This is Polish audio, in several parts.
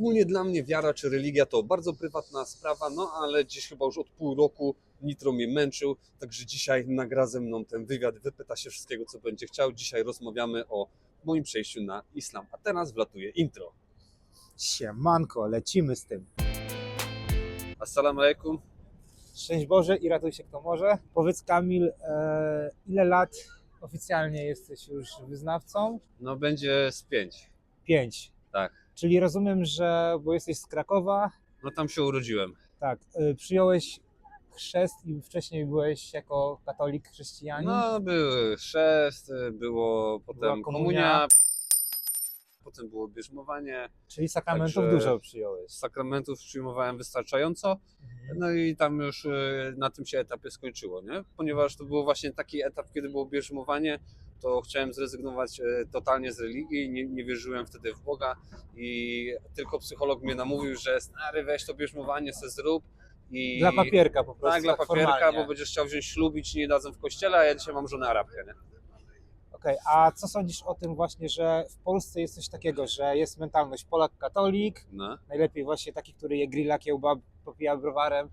Ogólnie dla mnie wiara czy religia to bardzo prywatna sprawa, no ale dziś chyba już od pół roku Nitro mnie męczył, także dzisiaj nagra ze mną ten wywiad, wypyta się wszystkiego, co będzie chciał. Dzisiaj rozmawiamy o moim przejściu na islam, a teraz wlatuje intro. Siemanko, lecimy z tym. Assalamu alaikum. Szczęść Boże i ratuj się kto może. Powiedz Kamil, e, ile lat oficjalnie jesteś już wyznawcą? No będzie z pięć. Pięć. Tak. Czyli rozumiem, że, bo jesteś z Krakowa, No tam się urodziłem. tak, e, przyjąłeś chrzest i wcześniej byłeś jako katolik chrześcijanin? No były chrzest, było potem Była komunia. komunia. potem było bierzmowanie. Czyli sakramentów Także- dużo przyjąłeś. Sakramentów przyjmowałem wystarczająco. Mhm. No i tam już y, na tym się etapie skończyło, nie? Ponieważ to był właśnie taki etap, kiedy było bierzmowanie, to chciałem zrezygnować y, totalnie z religii, nie, nie wierzyłem wtedy w Boga i tylko psycholog mnie namówił, że stary weź to bierzmowanie se zrób i... Dla papierka po prostu. Tak, dla papierka, formalnie. bo będziesz chciał wziąć ślub i ci nie dadzą w kościele, a ja dzisiaj mam żonę Arabkę, nie? Okej, a co sądzisz o tym właśnie, że w Polsce jest coś takiego, że jest mentalność Polak-katolik, No. najlepiej właśnie taki, który je grilla, kiełbab, popija browarem,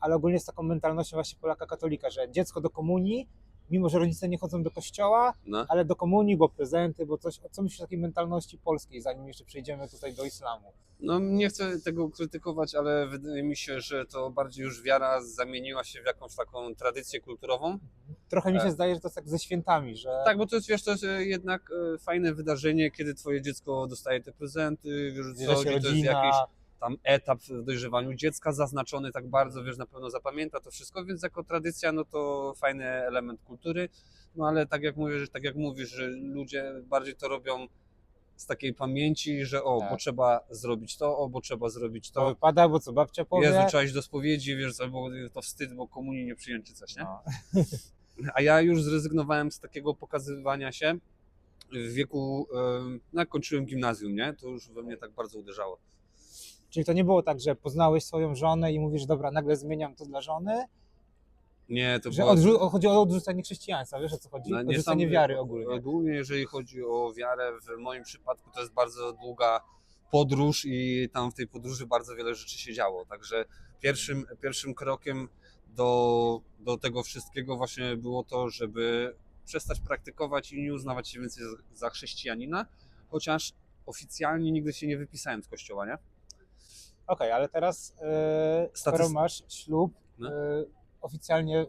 ale ogólnie z taką mentalnością właśnie Polaka katolika, że dziecko do komunii, mimo że rodzice nie chodzą do kościoła, No. ale do komunii, bo prezenty, bo coś, co myślisz o takiej mentalności polskiej, zanim jeszcze przejdziemy tutaj do islamu? No nie chcę tego krytykować, ale wydaje mi się, że to bardziej już wiara zamieniła się w jakąś taką tradycję kulturową. Trochę mi się Tak. zdaje, że to jest tak ze świętami, że Tak, bo to jest, wiesz, to jest e, jednak e, fajne wydarzenie, kiedy twoje dziecko dostaje te prezenty, wiesz, co to jest jakiś tam etap w dojrzewaniu dziecka zaznaczony tak bardzo, wiesz, na pewno zapamięta to wszystko, więc jako tradycja, no to fajny element kultury, no ale tak jak mówisz, tak jak mówisz, że ludzie bardziej to robią z takiej pamięci, że o, Tak. bo trzeba zrobić to, o, bo trzeba zrobić to to. wypada, bo co babcia powie. Jezu, trzeba iść do spowiedzi, wiesz, albo to wstyd, bo komunii nie przyjąć czy coś, nie? No. A ja już zrezygnowałem z takiego pokazywania się w wieku, em, no jak kończyłem gimnazjum, nie? To już we mnie tak bardzo uderzało. Czyli to nie było tak, że poznałeś swoją żonę i mówisz, dobra, nagle zmieniam to dla żony, Nie, to że odrzu- chodzi o odrzucenie chrześcijaństwa, wiesz o co chodzi? no, nie Odrzucenie sam- wiary ogólnie. Ogólnie, jeżeli chodzi o wiarę, w moim przypadku to jest bardzo długa podróż i tam w tej podróży bardzo wiele rzeczy się działo. Także pierwszym, pierwszym krokiem do, do tego wszystkiego właśnie było to, żeby przestać praktykować i nie uznawać się więcej za, za chrześcijanina, chociaż oficjalnie nigdy się nie wypisałem z kościoła, nie? Okej, ale teraz e, skoro masz ślub No. e, oficjalnie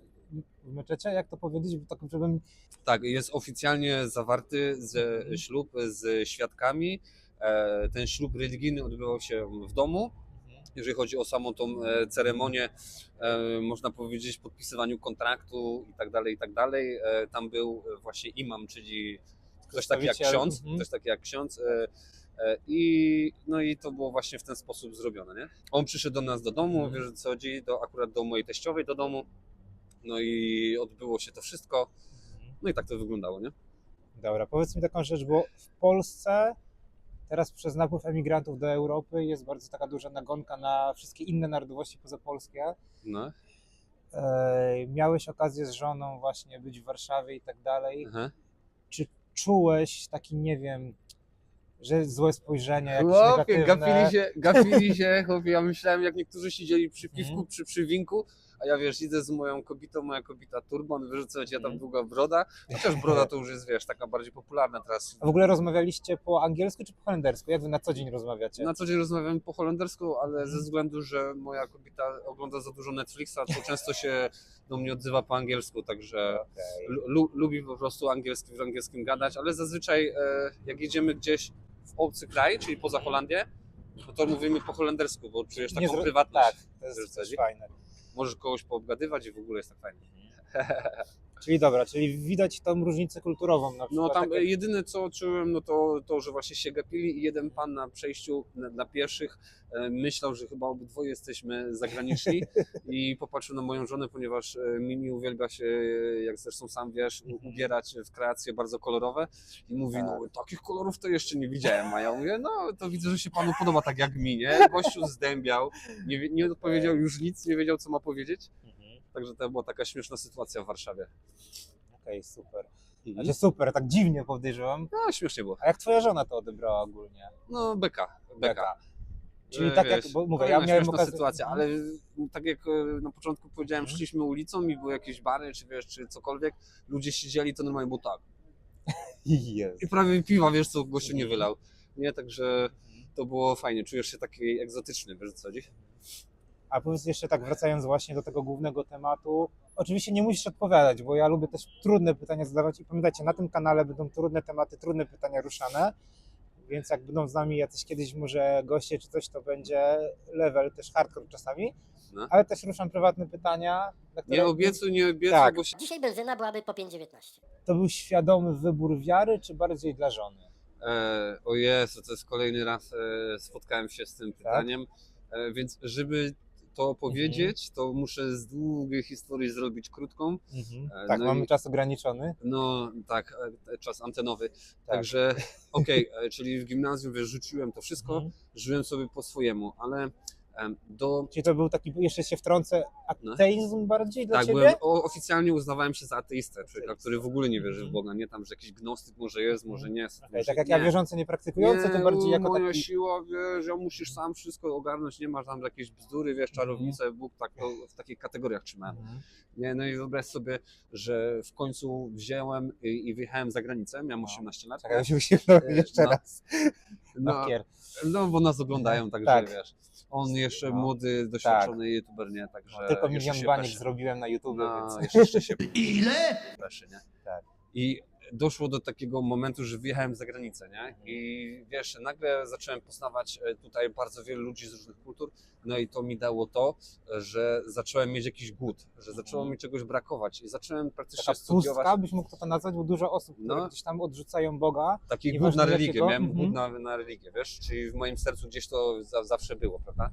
w meczecie, jak to powiedzieć, bo tak żebym... Tak, jest oficjalnie zawarty z, Mhm. ślub z świadkami. E, Ten ślub religijny odbywał się w domu. Jeżeli chodzi o samą tą e, ceremonię, e, można powiedzieć, podpisywaniu kontraktu i tak dalej, i tak dalej. E, Tam był właśnie imam, czyli ktoś taki jak Przedstawiciel, ksiądz, mhm. ktoś taki jak ksiądz. e, I, no i to było właśnie w ten sposób zrobione. Nie? On przyszedł do nas do domu, Mhm. wiesz co chodzi, do, akurat do mojej teściowej do domu. No i odbyło się to wszystko. No i tak to wyglądało, nie? Dobra, powiedz mi taką rzecz, bo w Polsce teraz przez napływ emigrantów do Europy jest bardzo taka duża nagonka na wszystkie inne narodowości pozapolskie. No. E, miałeś okazję z żoną właśnie być w Warszawie i tak dalej. Aha. Czy czułeś taki, nie wiem, że złe spojrzenie, jakieś Chłopie, negatywne? gapili się, gapili się, chłopie, ja myślałem jak niektórzy siedzieli przy piwku, Mhm. przy przywinku, a ja wiesz, idę z moją kobietą, moja kobieta turban, co, ja tam Mhm. długa broda, chociaż broda to już jest, wiesz, taka bardziej popularna teraz. A w ogóle rozmawialiście po angielsku czy po holendersku? Jak wy na co dzień rozmawiacie? Na co dzień rozmawiamy po holendersku, ale ze względu, że moja kobieta ogląda za dużo Netflixa, to często się do mnie odzywa po angielsku, także lu- lubi po prostu angielski, w angielskim gadać, ale zazwyczaj e, jak jedziemy gdzieś w obcy kraj, czyli poza Holandię, no to mówimy po holendersku, bo czujesz taką prywatność. Tak, to jest fajne. Możesz kogoś poobgadywać i w ogóle jest tak fajnie. Czyli dobra, czyli widać tą różnicę kulturową na No przykład. tam takie- jedyne co czułem, no to, to, że właśnie się gapili i jeden pan na przejściu na, dla pieszych e, myślał, że chyba obydwoje jesteśmy zagraniczni i popatrzył na moją żonę, ponieważ e, Mini uwielbia się, jak zresztą sam wiesz, Mhm. ubierać w kreacje bardzo kolorowe i mówi, no takich kolorów to jeszcze nie widziałem, a ja mówię, no to widzę, że się panu podoba tak jak mi, nie? Gościu zdębiał, nie, nie odpowiedział już nic, nie wiedział co ma powiedzieć. Także to była taka śmieszna sytuacja w Warszawie. Okej, super. Mhm. Znaczy super, tak dziwnie podejrzewam. No śmiesznie było. A jak twoja żona to odebrała ogólnie? No beka, beka. Czyli E, tak jak- bo mówię, kolejna ja miałem śmieszna okazję- sytuacja, Mhm. ale tak jak e, na początku powiedziałem, Mhm. szliśmy ulicą i były jakieś bary, czy wiesz, czy cokolwiek, ludzie siedzieli, to normalnie było tak. Jest. I prawie piwa, wiesz co, gościu nie wylał. Nie, także to było fajnie, czujesz się taki egzotyczny, wiesz co chodzi? A powiedz jeszcze tak, wracając właśnie do tego głównego tematu. Oczywiście nie musisz odpowiadać, bo ja lubię też trudne pytania zadawać i pamiętajcie, na tym kanale będą trudne tematy, trudne pytania ruszane, więc jak będą z nami jacyś kiedyś może goście czy coś, to będzie level też hardcore czasami, No. ale też ruszam prywatne pytania, na które Nie obiecuj, nie obiecuj, Tak. bo się... Dzisiaj benzyna byłaby po 5,19. to był świadomy wybór wiary, czy bardziej dla żony? E, o Jezu, to jest kolejny raz e, spotkałem się z tym Tak? pytaniem, e, więc żeby to powiedzieć, to muszę z długiej historii zrobić krótką. E, Tak, no mamy i- czas ograniczony. No tak, e, czas antenowy. Tak. Także okej, e, czyli w gimnazjum wiesz, rzuciłem to wszystko, Mhm. żyłem sobie po swojemu, ale do. Czyli to był taki, jeszcze się wtrącę, No. ateizm bardziej dla Tak, ciebie? byłem, o, oficjalnie uznawałem się za ateistę, Ateistę. który w ogóle nie wierzy w Mhm. Boga, nie tam, że jakiś gnostyk może jest, może nie jest. Może tak jak nie. ja wierzący nie praktykujący, to bardziej jako moja taki... siła, wiesz, ja musisz sam wszystko ogarnąć, nie masz tam jakieś bzdury, wiesz, czarownice, Bóg, tak to w takich kategoriach trzymałem. Mhm. Nie, no i wyobraź sobie, że w końcu wziąłem i, i wyjechałem za granicę, miałem No. 18 lat. Czekaj, się no, jeszcze no. raz. No, Bakier. no, bo nas oglądają, także Tak. wiesz. On jeszcze No. młody, doświadczony youtuber, nie? Także Tylko jeszcze milion się baniek zrobiłem na YouTube, No, więc... jeszcze się Ile? Peszy, nie? Tak. I doszło do takiego momentu, że wyjechałem za granicę, nie? I wiesz, nagle zacząłem poznawać e, tutaj bardzo wielu ludzi z różnych kultur, no i to mi dało to, że zacząłem mieć jakiś głód, że zaczęło Mhm. mi czegoś brakować i zacząłem praktycznie Taka studiować pustka, byś mógł to nazwać, bo dużo osób, które No. gdzieś tam odrzucają Boga. taki głód na religię, miałem Mhm. głód na, na religię, wiesz, czyli w moim sercu gdzieś to za, zawsze było, prawda?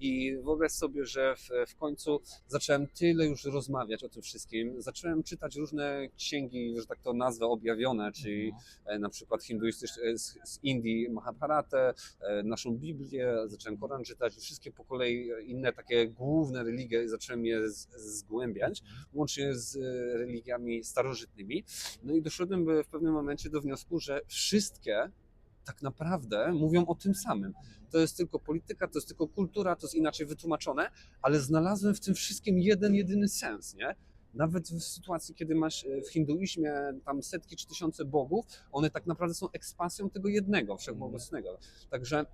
I wyobraź sobie, że w, w końcu zacząłem tyle już rozmawiać o tym wszystkim, zacząłem czytać różne księgi, że tak to nazwę, objawione, czyli e, na przykład hinduistyczne z, z Indii Mahabharatę, e, naszą Biblię, zacząłem Koran czytać i wszystkie po kolei e, inne takie główne religie zacząłem je z, zgłębiać, łącznie z religiami starożytnymi. No i doszedłem w pewnym momencie do wniosku, że wszystkie tak naprawdę mówią o tym samym. To jest tylko polityka, to jest tylko kultura, to jest inaczej wytłumaczone, ale znalazłem w tym wszystkim jeden, jedyny sens, nie? Nawet w sytuacji, kiedy masz e, w hinduizmie tam setki czy tysiące bogów, one tak naprawdę są ekspansją tego jednego, wszechmogącego. Także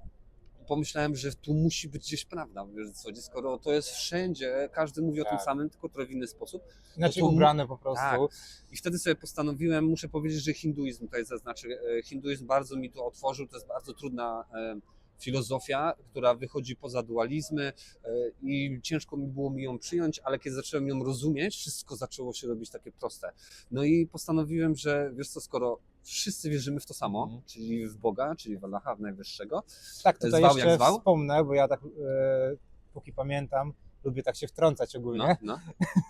pomyślałem, że tu musi być gdzieś prawda, wiesz co, skoro to jest wszędzie, każdy mówi o tym Tak. samym, tylko trochę w inny sposób. Inaczej to- ubrane po prostu. Tak. I wtedy sobie postanowiłem, muszę powiedzieć, że hinduizm tutaj zaznaczy, e, hinduizm bardzo mi to otworzył, to jest bardzo trudna e, filozofia, która wychodzi poza dualizmy e, i ciężko mi było mi ją przyjąć, ale kiedy zacząłem ją rozumieć, wszystko zaczęło się robić takie proste. No i postanowiłem, że wiesz co, skoro wszyscy wierzymy w to samo, Mhm. czyli w Boga, czyli w Allaha, w Najwyższego, Tak, tutaj Zwał jak jeszcze zwał? wspomnę, bo ja tak, e, póki pamiętam, lubię tak się wtrącać ogólnie. no, no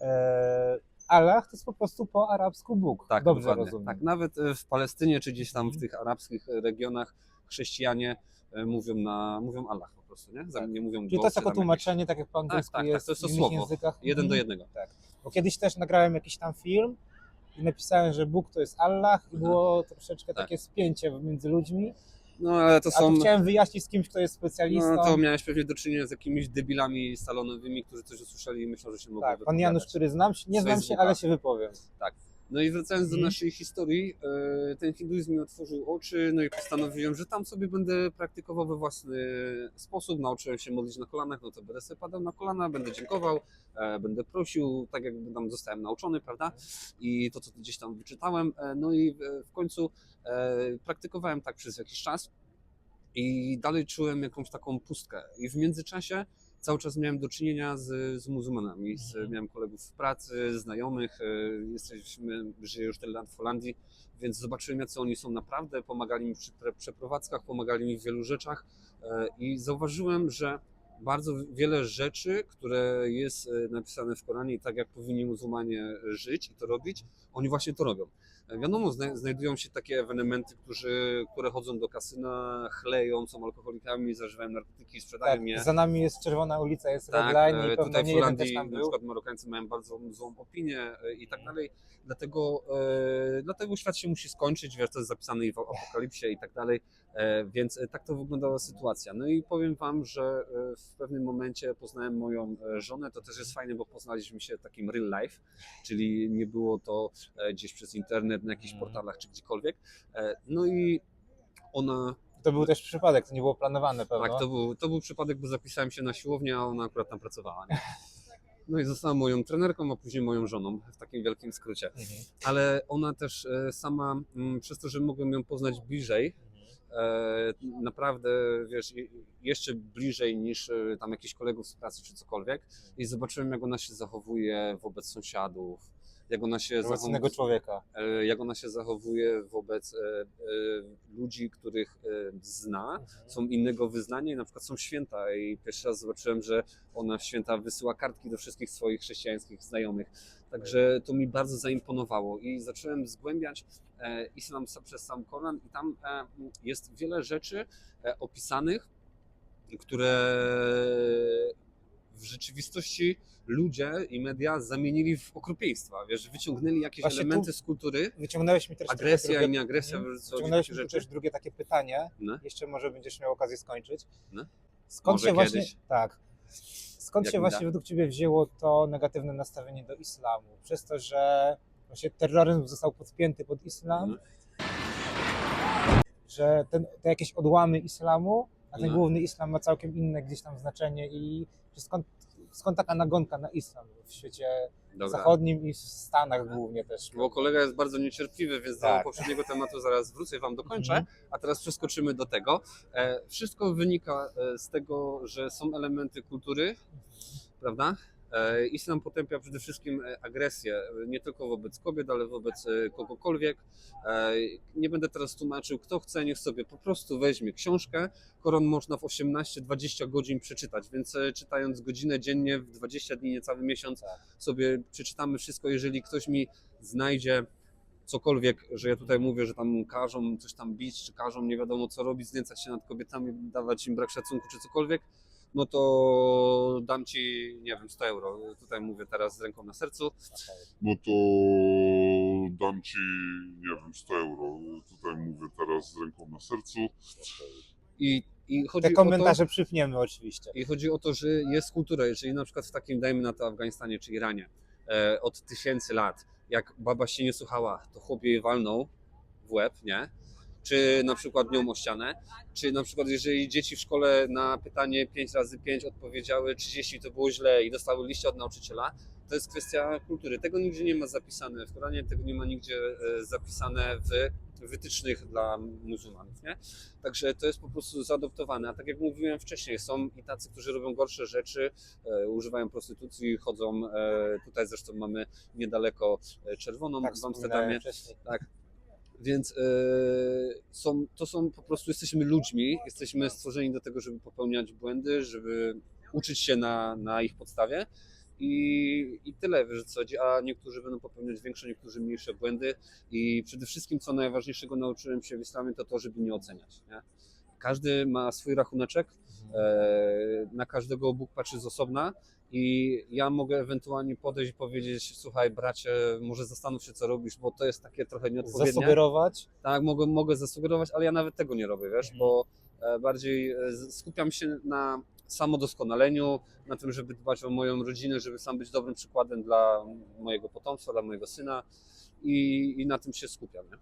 E, Allah to jest po prostu po arabsku Bóg. tak, Dobrze dokładnie. rozumiem. Tak, nawet w Palestynie, czy gdzieś tam w Mhm. tych arabskich regionach chrześcijanie e, mówią na, mówią Allah po prostu, nie? Za- Tak. Nie mówią Czyli to jest jako tam tłumaczenie, tak jak po angielsku tak, tak, jest to jest to w innych słowo. językach. jeden do Mhm. jednego. Bo kiedyś też nagrałem jakiś tam film i napisałem, że Bóg to jest Allah i Mhm. było troszeczkę Tak. takie spięcie między ludźmi. No ale to A są... tu chciałem wyjaśnić z kimś, kto jest specjalistą. No to miałeś pewnie do czynienia z jakimiś debilami salonowymi, którzy coś usłyszeli i myślą, że się mogą tak, pan wypowiadać. Janusz, który znam się, nie znam się, ale się wypowiem. No i wracając do Mhm. naszej historii, e, ten hinduizm mi otworzył oczy, no i postanowiłem, że tam sobie będę praktykował we własny sposób. Nauczyłem się modlić na kolanach, no to będę sobie padał na kolana, będę dziękował, e, będę prosił, tak jak tam zostałem nauczony, prawda? I to, co gdzieś tam wyczytałem. E, No i w- końcu praktykowałem tak przez jakiś czas i dalej czułem jakąś taką pustkę. I w międzyczasie cały czas miałem do czynienia z, z muzułmanami. Z, Mhm. miałem kolegów w pracy, znajomych. e, Jesteśmy, żyję już tyle lat w Holandii, więc zobaczyłem, jacy oni są naprawdę. Pomagali mi przy przeprowadzkach, pomagali mi w wielu rzeczach e, i zauważyłem, że bardzo wiele rzeczy, które jest e, napisane w Koranie i tak jak powinni muzułmanie żyć i to robić, oni właśnie to robią. Wiadomo, zna- znajdują się takie ewenementy, którzy, które chodzą do kasyna, chleją, są alkoholikami, zażywają narkotyki, sprzedają Tak, je. za nami jest czerwona ulica, jest Tak, redline i e, tutaj nie w Holandii na przykład Marokańcy mają bardzo złą opinię e, i tak dalej. Dlatego, e, dlatego świat się musi skończyć, wiesz, to jest zapisane i w Apokalipsie i tak dalej. E, Więc e, tak to wyglądała sytuacja. No i powiem Wam, że e, w pewnym momencie poznałem moją żonę. To też jest fajne, bo poznaliśmy się takim real life, czyli nie było to gdzieś przez internet, na jakichś Mhm. portalach czy gdziekolwiek. No i ona, To był też przypadek, to nie było planowane pewno. tak, to był, to był przypadek, bo zapisałem się na siłownię, a ona akurat tam pracowała. Nie? No i została moją trenerką, a później moją żoną, w takim wielkim skrócie. Mhm. Ale ona też sama, mm, przez to, że mogłem ją poznać bliżej, naprawdę, wiesz, jeszcze bliżej niż e, tam jakichś kolegów z pracy czy cokolwiek i zobaczyłem, jak ona się zachowuje wobec sąsiadów, jak ona się Wobec zachowuje, innego człowieka. e, jak ona się zachowuje wobec e, e, ludzi, których e, zna, są innego wyznania i na przykład są święta i pierwszy raz zobaczyłem, że ona w święta wysyła kartki do wszystkich swoich chrześcijańskich znajomych. Także to mi bardzo zaimponowało i zacząłem zgłębiać e, islam przez sam Koran i tam e, jest wiele rzeczy e, opisanych, które w rzeczywistości ludzie i media zamienili w okropieństwa. Wiesz, wyciągnęli jakieś Właśnie elementy z kultury, Wyciągnąłeś mi też agresja drugie- i nieagresja, Mhm. Wyciągnąłeś mi rzeczy. też drugie takie pytanie. No. Jeszcze może będziesz miał okazję skończyć. No. Skąd Może się właśnie. kiedyś. Tak. Skąd Jak się właśnie da. według Ciebie wzięło to negatywne nastawienie do islamu? Przez to, że właśnie terroryzm został podpięty pod islam, No. że ten, te jakieś odłamy islamu, a ten No. główny islam ma całkiem inne gdzieś tam znaczenie i skąd, skąd taka nagonka na islam w świecie Dobra. zachodnim i w Stanach głównie też. Bo kolega jest bardzo niecierpliwy, więc Tak. do poprzedniego tematu zaraz wrócę i wam dokończę, Mhm. a teraz przeskoczymy do tego. E, wszystko wynika e, z tego, że są elementy kultury, prawda? E, Islam potępia przede wszystkim e, agresję, e, nie tylko wobec kobiet, ale wobec kogokolwiek. Nie będę teraz tłumaczył, kto chce, niech sobie po prostu weźmie książkę. Koron można w 18-20 godzin przeczytać, więc czytając godzinę dziennie w 20 dni, niecały miesiąc, Tak. sobie przeczytamy wszystko. Jeżeli ktoś mi znajdzie cokolwiek, że ja tutaj mówię, że tam każą coś tam bić, czy każą nie wiadomo co robić, znęcać się nad kobietami, dawać im brak szacunku, czy cokolwiek, no to dam ci, nie wiem, 100 euro. Tutaj mówię teraz z ręką na sercu. no to dam ci, nie wiem, 100 euro. Tutaj mówię teraz z ręką na sercu. I, i chodzi Te o to, komentarze przypniemy oczywiście. I chodzi o to, że jest kultura, jeżeli na przykład w takim, dajmy na to Afganistanie czy Iranie, e, od tysięcy lat, jak baba się nie słuchała, to chłop jej walnął w łeb, nie? Czy na przykład nią o ścianę, czy na przykład jeżeli dzieci w szkole na pytanie 5 razy 5 odpowiedziały 30 to było źle i dostały liście od nauczyciela, to jest kwestia kultury. Tego nigdzie nie ma zapisane w Koranie, tego nie ma nigdzie e, zapisane w wytycznych dla muzułmanów, nie? Także to jest po prostu zaadoptowane. A tak jak mówiłem wcześniej, są i tacy, którzy robią gorsze rzeczy, e, używają prostytucji, chodzą, e, tutaj zresztą mamy niedaleko e, Czerwoną Tak w Amsterdamie, wcześniej. Więc e, są, to są po prostu, jesteśmy ludźmi, jesteśmy stworzeni do tego, żeby popełniać błędy, żeby uczyć się na, na ich podstawie. I, I tyle, wiesz co, a niektórzy będą popełniać większe, niektórzy mniejsze błędy. I przede wszystkim, co najważniejszego nauczyłem się w islamie, to to, żeby nie oceniać. Nie? Każdy ma swój rachuneczek, e, na każdego Bóg patrzy z osobna i ja mogę ewentualnie podejść i powiedzieć, słuchaj bracie, może zastanów się co robisz, bo to jest takie trochę nieodpowiednie. Zasugerować. Tak, mogę, mogę zasugerować, ale ja nawet tego nie robię, wiesz, Mhm. bo e, bardziej e, skupiam się na samodoskonaleniu, na tym, żeby dbać o moją rodzinę, żeby sam być dobrym przykładem dla mojego potomstwa, dla mojego syna i, i na tym się skupiam. Nie?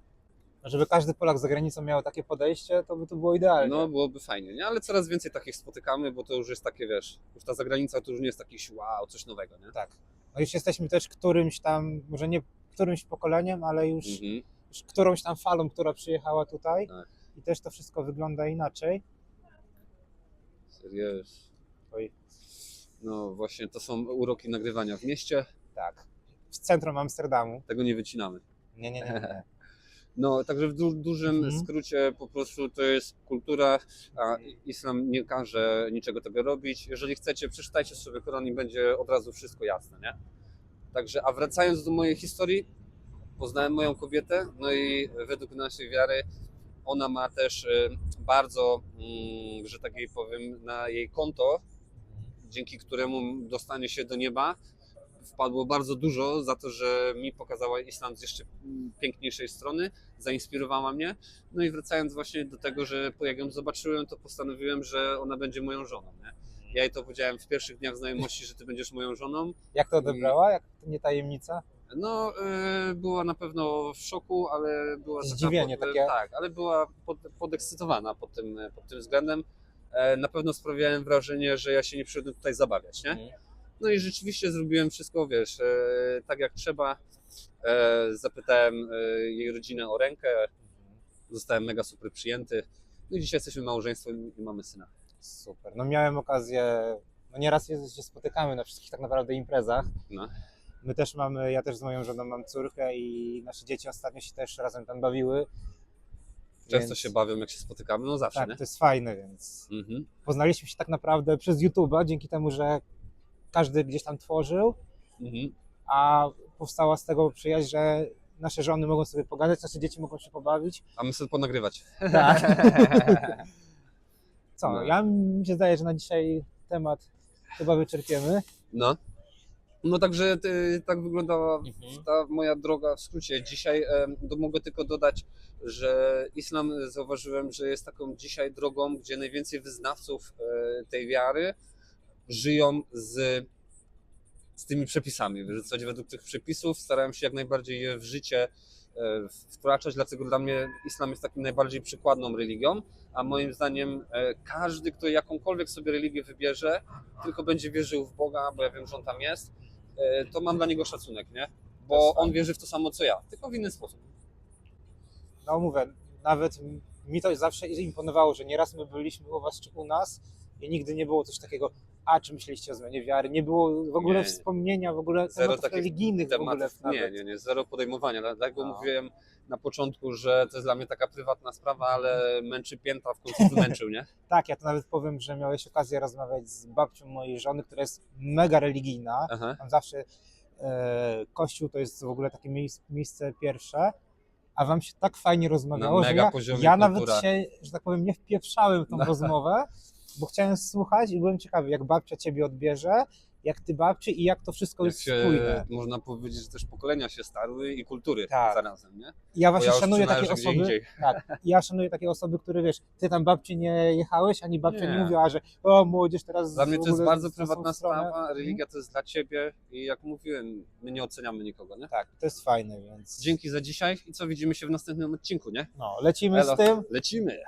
Żeby każdy Polak za granicą miał takie podejście, to by to było idealnie. No, byłoby fajnie, nie? Ale coraz więcej takich spotykamy, bo to już jest takie, wiesz, już ta zagranica to już nie jest taki wow, coś nowego, nie? Tak. No już jesteśmy też którymś tam, może nie którymś pokoleniem, ale już, Mhm. już którąś tam falą, która przyjechała tutaj. Tak. I też to wszystko wygląda inaczej. Serio. Oj. No właśnie, to są uroki nagrywania w mieście, Tak. W centrum Amsterdamu. tego nie wycinamy. Nie, nie, nie. nie. No, także w du dużym Mhm. skrócie po prostu to jest kultura, a islam nie każe niczego tego robić. Jeżeli chcecie, przeczytajcie sobie Koran i będzie od razu wszystko jasne, nie? Także, a wracając do mojej historii, poznałem moją kobietę, no i według naszej wiary ona ma też y, bardzo, mm, że tak jej powiem, na jej konto, dzięki któremu dostanie się do nieba wpadło bardzo dużo za to, że mi pokazała islam z jeszcze piękniejszej strony, zainspirowała mnie. No i wracając właśnie do tego, że po jak ją zobaczyłem, to postanowiłem, że ona będzie moją żoną. Nie? Ja jej to powiedziałem w pierwszych dniach znajomości, że ty będziesz moją żoną. Jak to odebrała? Jak to nie tajemnica? No, y, była na pewno w szoku, ale była taka Zdziwienie pod, takie. Tak, ale była pod, podekscytowana pod tym, pod tym względem. E, Na pewno sprawiałem wrażenie, że ja się nie przyszedłem tutaj zabawiać, nie? Mhm. No i rzeczywiście zrobiłem wszystko, wiesz, e, tak jak trzeba. E, Zapytałem e, jej rodzinę o rękę, zostałem mega super przyjęty. No i dzisiaj jesteśmy małżeństwem i mamy syna. Super. No miałem okazję, no nieraz się się spotykamy na wszystkich tak naprawdę imprezach. No. My też mamy, ja też z moją żoną mam córkę i nasze dzieci ostatnio się też razem tam bawiły. Często Więc- się bawią, jak się spotykamy, no zawsze, Tak, nie? to jest fajne, więc Mhm. poznaliśmy się tak naprawdę przez YouTube'a, dzięki temu, że każdy gdzieś tam tworzył, Mhm. a powstała z tego przyjaźń, że nasze żony mogą sobie pogadać, nasze dzieci mogą się pobawić. A my sobie ponagrywać. Tak. Co, No. ja mi się zdaje, że na dzisiaj temat chyba wyczerpiemy. No. No także y, tak wyglądała ta moja droga w skrócie. Dzisiaj to mogę tylko dodać, że islam e, zauważyłem, że jest taką dzisiaj drogą, gdzie najwięcej wyznawców e, tej wiary żyją z, z tymi przepisami. W zasadzie według tych przepisów starałem się jak najbardziej je w życie e, wkraczać, dlatego dla mnie islam jest takim najbardziej przykładną religią, a moim zdaniem e, każdy, kto jakąkolwiek sobie religię wybierze, tylko będzie wierzył w Boga, bo ja wiem, że on tam jest, e, to mam dla niego szacunek, nie? Bo on wierzy w to samo co ja, tylko w inny sposób. No mówię, nawet mi to zawsze imponowało, że nieraz my byliśmy u was czy u nas i nigdy nie było coś takiego, a czy myśleliście o zmianie wiary? Nie było w ogóle Nie. wspomnienia, w ogóle Zero tematów religijnych w ogóle Tematów, nie, nawet. nie, nie, zero podejmowania. Dlatego No. mówiłem na początku, że to jest dla mnie taka prywatna sprawa, ale męczy pięta, w końcu wymęczył, nie? Tak, ja to nawet powiem, że miałeś okazję rozmawiać z babcią mojej żony, która jest mega religijna. Aha. Tam zawsze e, kościół to jest w ogóle takie miejsce, miejsce pierwsze, a wam się tak fajnie rozmawiało, że ja, ja nawet się, że tak powiem, nie wpieprzałem w tą No. rozmowę, bo chciałem słuchać i byłem ciekawy, jak babcia ciebie odbierze, jak ty babci i jak to wszystko Jak jest się, spójne. można powiedzieć, że też pokolenia się starły i kultury Tak. zarazem, nie? Ja właśnie ja szanuję takie osoby, tak, ja szanuję takie osoby, które wiesz, ty tam babci nie jechałeś, ani babcia nie, Nie. mówiła, że o młodzież teraz Dla mnie to jest bardzo prywatna sprawa, Mhm. religia to jest dla ciebie i jak mówiłem, my nie oceniamy nikogo, nie? Tak, to jest fajne, więc Dzięki za dzisiaj i co, widzimy się w następnym odcinku, nie? no, lecimy Elo. z tym. Lecimy!